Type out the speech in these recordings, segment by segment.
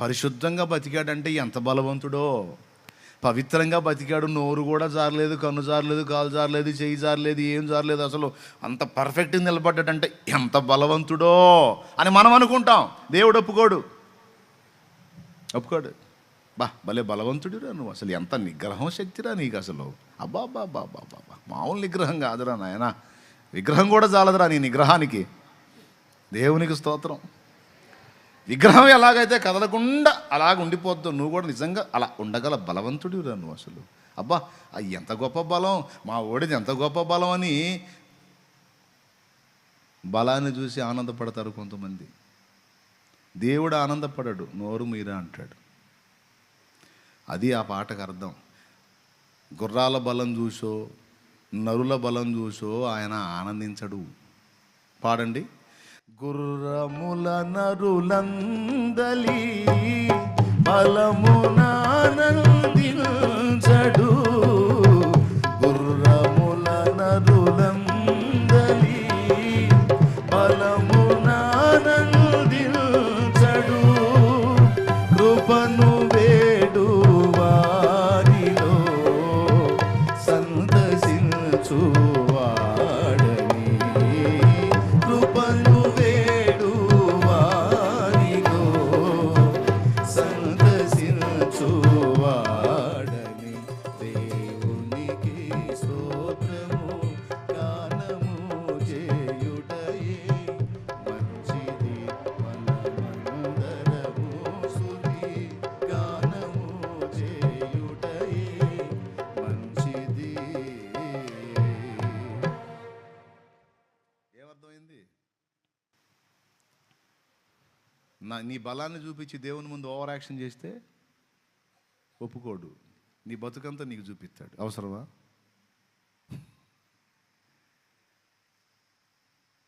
పరిశుద్ధంగా బతికాడంటే ఎంత బలవంతుడో. పవిత్రంగా బతికాడు నోరు కూడా జారలేదు కన్ను జారలేదు కాలు జారలేదు చేయి జారలేదు ఏం జారలేదు అసలు అంత పర్ఫెక్ట్గా నిలబడ్డాడంటే ఎంత బలవంతుడో అని మనం అనుకుంటాం. దేవుడు ఒప్పుకోడు. ఒప్పుకోడు. బా భలే బలవంతుడిరా నువ్వు అసలు ఎంత నిగ్రహం శక్తిరా నీకు అసలు. అబ్బా అబ్బా అబ్బా అబ్బా అబ్బా అబ్బా. మామూలు నిగ్రహం కాదురా నాయన. విగ్రహం కూడా చాలదురా నీ నిగ్రహానికి. దేవునికి స్తోత్రం. విగ్రహం ఎలాగైతే కదలకుండా అలాగ ఉండిపోద్దు నువ్వు కూడా నిజంగా అలా ఉండగల బలవంతుడు నువ్వు అసలు. అబ్బా అది ఎంత గొప్ప బలం మా ఓడిది ఎంత గొప్ప బలం అని బలాన్ని చూసి ఆనందపడతారు కొంతమంది. దేవుడు ఆనందపడడు నోరు మీరా అంటాడు. అది ఆ పాటకు అర్థం. గుర్రాల బలం చూసో నరుల బలం చూసో ఆయన ఆనందించడు. పాడండి. గుర్రముల నరులందలి బలమునానందించడు గుర్రముల నరులందలి బలమునానందించడు కృపను వేడు వారిలో సందసించు నా నీ బలాన్ని చూపించి దేవుని ముందు ఓవర్ యాక్షన్ చేస్తే ఒప్పుకోడు. నీ బతుకంతా నీకు చూపిస్తాడు. అవసరమా?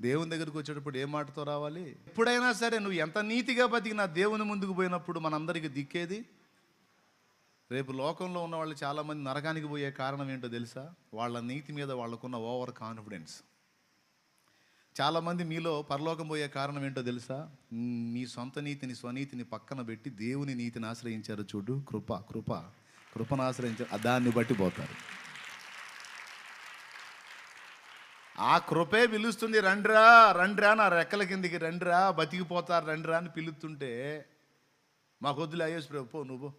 దేవుని దగ్గరికి వచ్చేటప్పుడు ఏ మాటతో రావాలి? ఎప్పుడైనా సరే నువ్వు ఎంత నీతిగా బతికినా దేవుని ముందుకు పోయినప్పుడు మనందరికి దిక్కేది? రేపు లోకంలో ఉన్న వాళ్ళు చాలామంది నరకానికి పోయే కారణం ఏంటో తెలుసా? వాళ్ళ నీతి మీద వాళ్ళకున్న ఓవర్ కాన్ఫిడెన్స్. చాలామంది మీలో పరలోకం పోయే కారణం ఏంటో తెలుసా? మీ సొంత నీతిని స్వనీతిని పక్కన పెట్టి దేవుని నీతిని ఆశ్రయించారు చూడు. కృప కృప కృపను ఆశ్రయించారు దాన్ని బట్టి పోతారు. ఆ కృపే పిలుస్తుంది రండ్రా రండ్రా నా రెక్కల కిందికి రండ్రా బతికిపోతారు రండ్రా అని పిలుస్తుంటే మాకు వద్దులే అయ్యేసి ప్రభు పో నువ్వు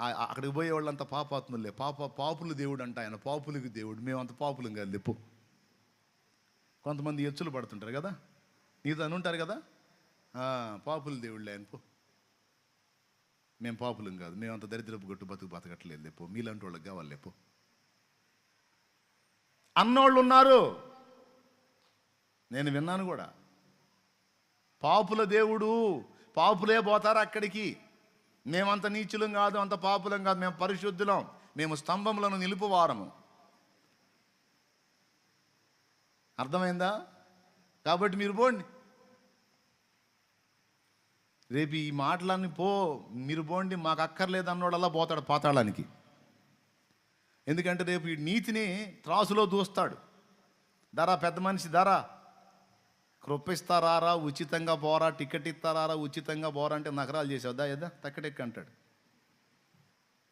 అక్కడికి పోయే వాళ్ళంతా పాపాత్ములే. పాప పాపులు దేవుడు అంట ఆయన. పాపులకి దేవుడు. మేమంత పాపులం కాదు లేపు కొంతమంది ఎచ్చులు పడుతుంటారు కదా? నీతో అని ఉంటారు కదా? పాపుల పాపులు దేవుళ్ళే అనిపో మేము పాపులం కాదు. మేము అంత దరిద్రపు గట్టు బతుకు బతకట్లేదు. లేపో మీలాంటి వాళ్ళకి కావాలి. లేపో అన్నోళ్ళు ఉన్నారు. నేను విన్నాను కూడా. పాపుల దేవుడు పాపులే పోతారు అక్కడికి. మేమంత నీచులం కాదు అంత పాపులం కాదు. మేము పరిశుద్ధులం. మేము స్తంభములను నిలుపువారము. అర్థమైందా? కాబట్టి మీరు పోండి. రేపు ఈ మాటలన్నీ పో మీరు పోండి మాకు అక్కర్లేదు అన్నోడల్లా పోతాడు పాతాళానికి. ఎందుకంటే రేపు ఈ నీతిని త్రాసులో దూస్తాడు. ధర పెద్ద మనిషి ధర కృప్పిస్తారా ఉచితంగా పోరా టికెట్ ఇస్తారా ఉచితంగా పోరా అంటే నగరాలు చేసావు దా ఏదా తక్కడెక్క అంటాడు.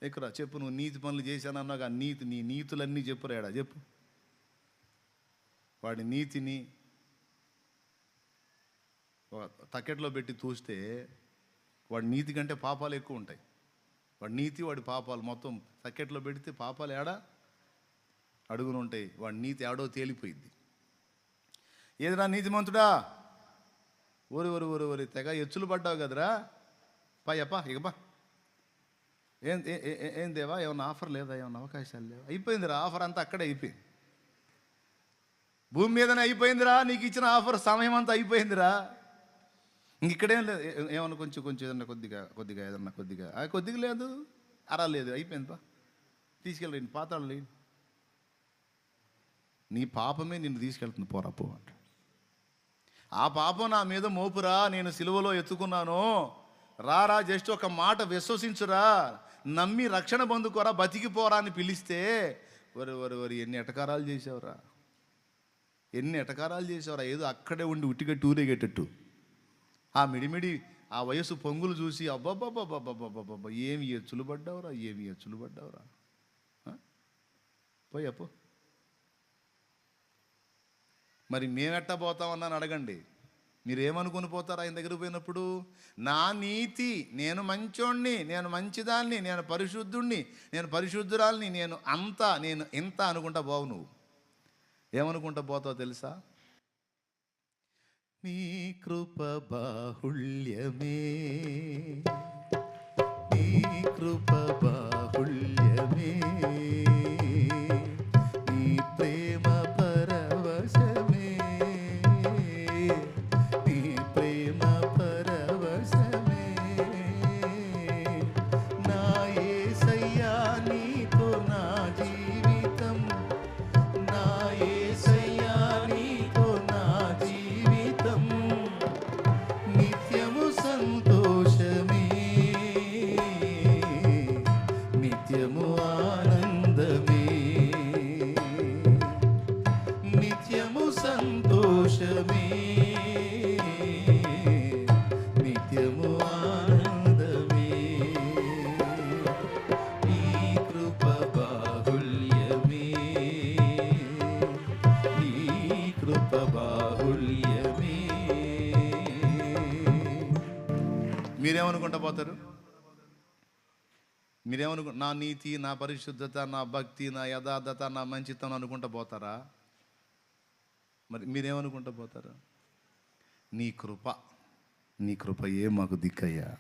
ఎక్కురా చెప్పు నువ్వు నీతి పనులు చేశానన్నాగా నీతి నీ నీతులన్నీ చెప్పురాడా చెప్పు. వాడి నీతిని తకెట్లో తక్కెట్లో పెట్టి చూస్తే వాడి నీతి కంటే పాపాలు ఎక్కువ ఉంటాయి. వాడి నీతి వాడి పాపాలు మొత్తం తక్కెట్లో పెడితే పాపాలు ఏడా? అడుగులు ఉంటాయి. వాడి నీతి ఏడో తేలిపోయింది ఏదిరా నీతిమంతుడా? ఊరి ఊరి ఊరి ఊరి తెగ ఎచ్చులు పడ్డావు కదరా? పాయప్పా ఇకపా ఏం ఏం దేవా? ఏమన్నా ఆఫర్ లేదా? ఏమన్నా అవకాశాలు లేవా? అయిపోయిందిరా. ఆఫర్ అంతా అక్కడే అయిపోయింది. భూమి మీదనే అయిపోయిందిరా నీకు ఇచ్చిన ఆఫర్ సమయం అంతా అయిపోయిందిరా. ఇంక ఇక్కడేం లేదు. ఏమన్నా కొంచెం కొంచెం ఏదన్నా కొద్దిగా కొద్దిగా ఏదన్నా కొద్దిగా. కొద్దిగా లేదు. అరా లేదు అయిపోయింది పా. తీసుకెళ్ళండి పాతాడు లేని. నీ పాపమే నిన్ను తీసుకెళ్తుంది పోరా పో అంట. ఆ పాపం నా మీద మోపురా నేను సిలువలో ఎత్తుకున్నాను. రారా జస్ట్ ఒక మాట విశ్వసించురా. నమ్మి రక్షణ పొందుకోరా బతికిపోరా అని పిలిస్తే. వరి వరి వరి ఎన్ని ఎటకారాలు చేసావురా. ఎన్ని ఎటకారాలు చేసేవారు? ఏదో అక్కడే ఉండి ఉట్టిగా టూరేగేటట్టు ఆ మిడిమిడి ఆ వయసు పొంగులు చూసి అబ్బబ్బబ్బబ్బబ్బబ్బబ్బ ఏమి ఎచ్చులు పడ్డావురా ఏమి ఎచ్చులు పడ్డావురా ఆ? పోయి అప్పు. మరి మేమెట్టా పోతామన్నాను అడగండి. మీరేమనుకుని పోతారు ఆయన దగ్గర పోయినప్పుడు? నా నీతి నేను మంచోణ్ణి నేను మంచిదాన్ని నేను పరిశుద్ధుణ్ణి నేను పరిశుద్ధురాల్ని నేను అంతా నేను ఇంత అనుకుంటా బావు నువ్వు. ఏమనుకుంటా పోతావు తెలుసా? నీ కృప బాహుళ్యమే నీ కృప బాహుళ్యమే బాహుల్యమే. మీరేమనుకుంటా పోతారు? మీరేమనుకు నా నీతి నా పరిశుద్ధత నా భక్తి నా యథార్థత నా మంచితనం అనుకుంటా పోతారా? మరి మీరేమనుకుంటా పోతారు? నీ కృప నీ కృప ఏ మాకు దిక్కయ్యా.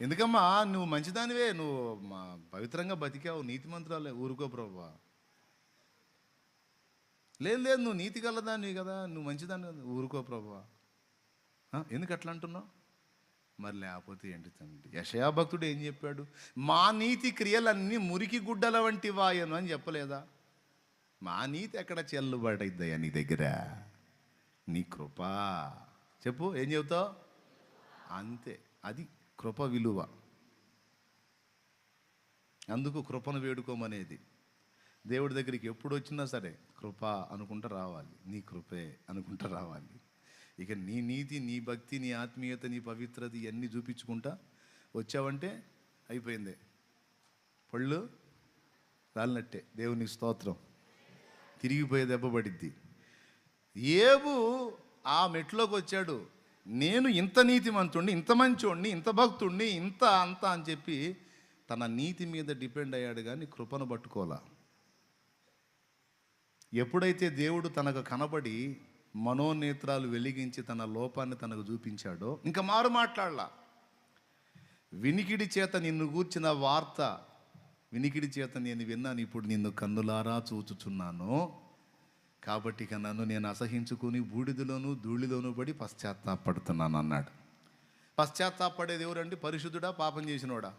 ఎందుకమ్మా నువ్వు మంచిదానివే నువ్వు మా పవిత్రంగా బతికావు నీతి మంత్రాలే ఊరుకో ప్రభా. లేదు లేదు నువ్వు నీతి గలదాన్ని కదా నువ్వు మంచిదాన్ని ఊరుకో ప్రభా. ఎందుకు అట్లా అంటున్నావు? మరి లేకపోతే ఏంటి తండ్రి? యషయా భక్తుడు ఏం చెప్పాడు? మా నీతి క్రియలన్నీ మురికి గుడ్డల వంటి వాయను అని చెప్పలేదా? మా నీతి ఎక్కడ చెల్లుబడైద్దయ్యా నీ దగ్గర? నీ కృప. చెప్పు ఏం చెబుతావు? అంతే అది కృప విలువ. అందుకు కృపను వేడుకోమనేది. దేవుడి దగ్గరికి ఎప్పుడు వచ్చినా సరే కృప అనుకుంటూ రావాలి. నీ కృపే అనుకుంటూ రావాలి. ఇక నీ నీతి నీ భక్తి నీ ఆత్మీయత నీ పవిత్రత ఇవన్నీ చూపించుకుంటా వచ్చావంటే అయిపోయింది. పళ్ళు రాలినట్టే. దేవుని స్తోత్రం. తిరిగిపోయే దెబ్బ పడిద్ది. ఏబు ఆ మెట్లోకి వచ్చాడు. నేను ఇంత నీతిమంతుణ్ణి ఇంత మంచోడిని ఇంత భక్తుణ్ణి ఇంత అంత అని చెప్పి తన నీతి మీద డిపెండ్ అయ్యాడు కానీ కృపను పట్టుకోలా ఎప్పుడైతే దేవుడు తనకు కనబడి మనోనేత్రాలు వెలిగించి తన లోపాన్ని తనకు చూపించాడో ఇంకా మారు మాట్లాడలా. వినికిడి చేత నిన్ను కూర్చిన వార్త వినికిడి చేత నేను విన్నాను ఇప్పుడు నిన్ను కన్నులారా చూచుచున్నాను. కాబట్టి ఇక నన్ను నేను అసహించుకుని బూడిదలోను ధూళిలోను పడి పశ్చాత్తాపడుతున్నాను అన్నాడు. పశ్చాత్తాపడేది ఎవరండి? పరిశుద్ధుడా? పాపం చేసినోడా?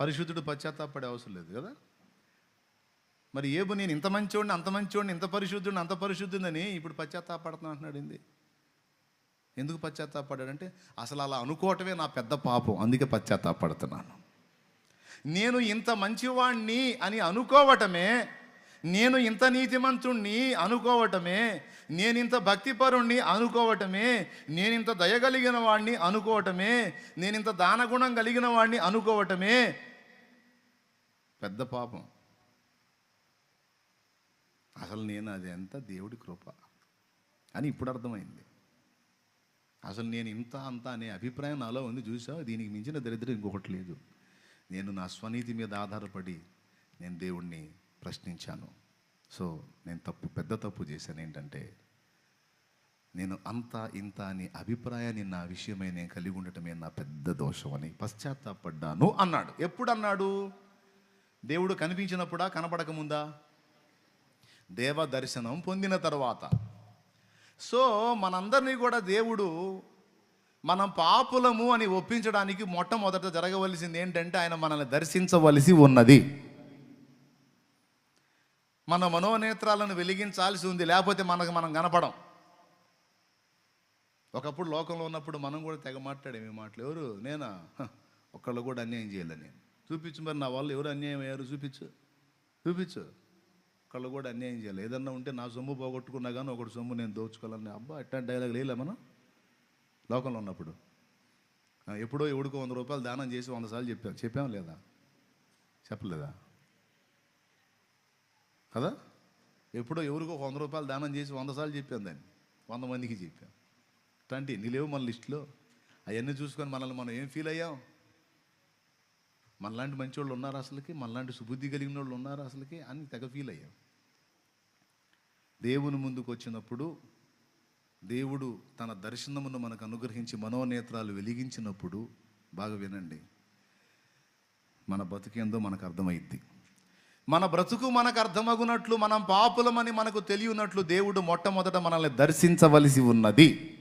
పరిశుద్ధుడు పశ్చాత్తాపడే అవసరం లేదు కదా? మరి ఏబు నేను ఇంత మంచోడిని అంత మంచోడిని ఇంత పరిశుద్ధుడిని అంత పరిశుద్ధుడని ఇప్పుడు పశ్చాత్తాపడుతున్నా అంటున్నాడు ఏంది? ఎందుకు పశ్చాత్తాపడ్డాడంటే అసలు అలా అనుకోవటమే నా పెద్ద పాపం అందుకే పశ్చాత్తాపడుతున్నాను. నేను ఇంత మంచివాణ్ణి అని అనుకోవటమే నేను ఇంత నీతిమంతుణ్ణి అనుకోవటమే నేను ఇంత భక్తిపరుణ్ణి అనుకోవటమే నేను ఇంత దయగలిగిన వాణ్ణి అనుకోవటమే నేను ఇంత దానగుణం కలిగిన వాణ్ణి అనుకోవటమే. పెద్ద పాపం. అసలు నేను అది ఎంత దేవుడి కృప అని ఇప్పుడు అర్థమైంది. అసలు నేను ఇంత అంత అనే అభిప్రాయం నాలో ఉంది చూసా దీనికి మించిన దరిద్రం ఇంకొకటి లేదు. నేను నా స్వనీతి మీద ఆధారపడి నేను దేవుణ్ణి ప్రశ్నించాను. సో నేను తప్పు పెద్ద తప్పు చేశాను. ఏంటంటే నేను అంత ఇంత అని అభిప్రాయాన్ని నా విషయమై నేను కలిగి ఉండటమే నా పెద్ద దోషం అని పశ్చాత్తాపడ్డాను అన్నాడు. ఎప్పుడు అన్నాడు? దేవుడు కనిపించినప్పుడా కనపడకముందా? దేవ దర్శనం పొందిన తర్వాత. సో మనందరినీ కూడా దేవుడు మనం పాపులము అని ఒప్పించడానికి మొట్టమొదట జరగవలసింది ఏంటంటే ఆయన మనల్ని దర్శించవలసి ఉన్నది. మన మనోనేత్రాలను వెలిగించాల్సి ఉంది లేకపోతే మనకు మనం కనపడం. ఒకప్పుడు లోకంలో ఉన్నప్పుడు మనం కూడా తెగ మాట్లాడేమి మాటలు ఎవరు? నేనా? ఒకళ్ళు ఒక్కళ్ళు కూడా అన్యాయం చేయలే నేను. చూపించు మరి నా వాళ్ళు ఎవరు అన్యాయం అయ్యారు? చూపించు. చూపించు. ఒకళ్ళు కూడా అన్యాయం చేయాలి. ఏదన్నా ఉంటే నా సొమ్ము పోగొట్టుకున్నా కానీ ఒకటి సొమ్ము నేను దోచుకోవాలని. అబ్బా ఎట్లాంటి డైలాగ్ లేలే మనం? లోకంలో ఉన్నప్పుడు. ఎప్పుడో ఎవడికో వంద రూపాయలు దానం చేసి వంద సార్లు చెప్పాం. చెప్పాం లేదా? చెప్పలేదా? కదా? ఎప్పుడో ఎవరికో వంద రూపాయలు దానం చేసి వంద సార్లు చెప్పాం దాన్ని. వంద మందికి చెప్పాం. ఇట్లాంటి నీ లేవు మన లిస్టులో. అవన్నీ చూసుకొని మనల్ని మనం ఏం ఫీల్ అయ్యాం? మనలాంటి మంచి వాళ్ళు ఉన్నారు అసలుకి మనలాంటి సుబుద్ధి కలిగిన వాళ్ళు ఉన్నారు అసలుకి అని తెగ ఫీల్ అయ్యాం. దేవుని ముందుకు వచ్చినప్పుడు దేవుడు తన దర్శనమును మనకు అనుగ్రహించి మనోనేత్రాలు వెలిగించినప్పుడు బాగా వినండి మన బతుకేందో మనకు అర్థమైద్ది. మన బ్రతుకు మనకు అర్థమగునట్లు మనం పాపులమని మనకు తెలియనట్లు దేవుడు మొట్టమొదట మనల్ని దర్శించవలసి ఉన్నది.